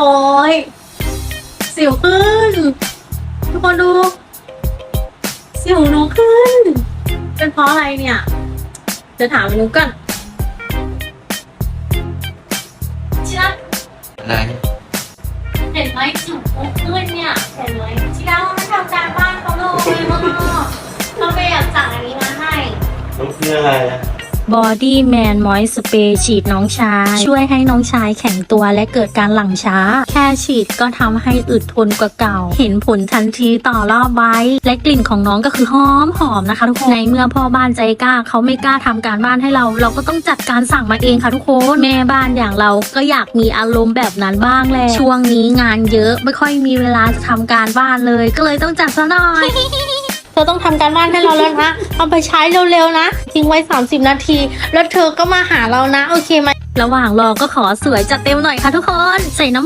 โอ้ยสิวขึ้น ทุกคนดู สิวหนูขึ้น เป็นเพราะอะไรเนี่ยจะถามหนูก่อนชิระอะไรเห็นไหมสิวขึ้นเนี่ยเห็นไหมชิระไม่ทำการบ้านเขาเลยมากเราไปอยากสั่งอันนี้มาให้มันคืออะไรอะ Body Man Moist Spray ฉีดน้องชาย ช่วยให้น้องชายแข็งตัวและเกิดการหลั่งช้า แค่ฉีดก็ทำให้อึดทนกว่าเก่า เห็นผลทันทีต่อรอบไว้ และกลิ่นของน้องก็คือหอมหอมนะคะทุกคน ในเมื่อพ่อบ้านใจกล้าเขาไม่กล้าทำการบ้านให้เรา เราก็ต้องจัดการสั่งมาเองค่ะทุกคน แม่บ้านอย่างเราก็อยากมีอารมณ์แบบนั้นบ้างแหละช่วงนี้งานเยอะไม่ค่อยมีเวลาจะทำการบ้านเลย ก็เลยต้องจัดซะหน่อย ธอต้องทำการบ้านให้เราแล้วนะ เอาไปใช้เร็วๆนะ ทิ้งไว้ 30 นาที แล้วเธอก็มาหาเรานะ โอเคไหม ระหว่างรอก็ขอสวยจัดเต็มหน่อยค่ะทุกคน ใส่น้ำ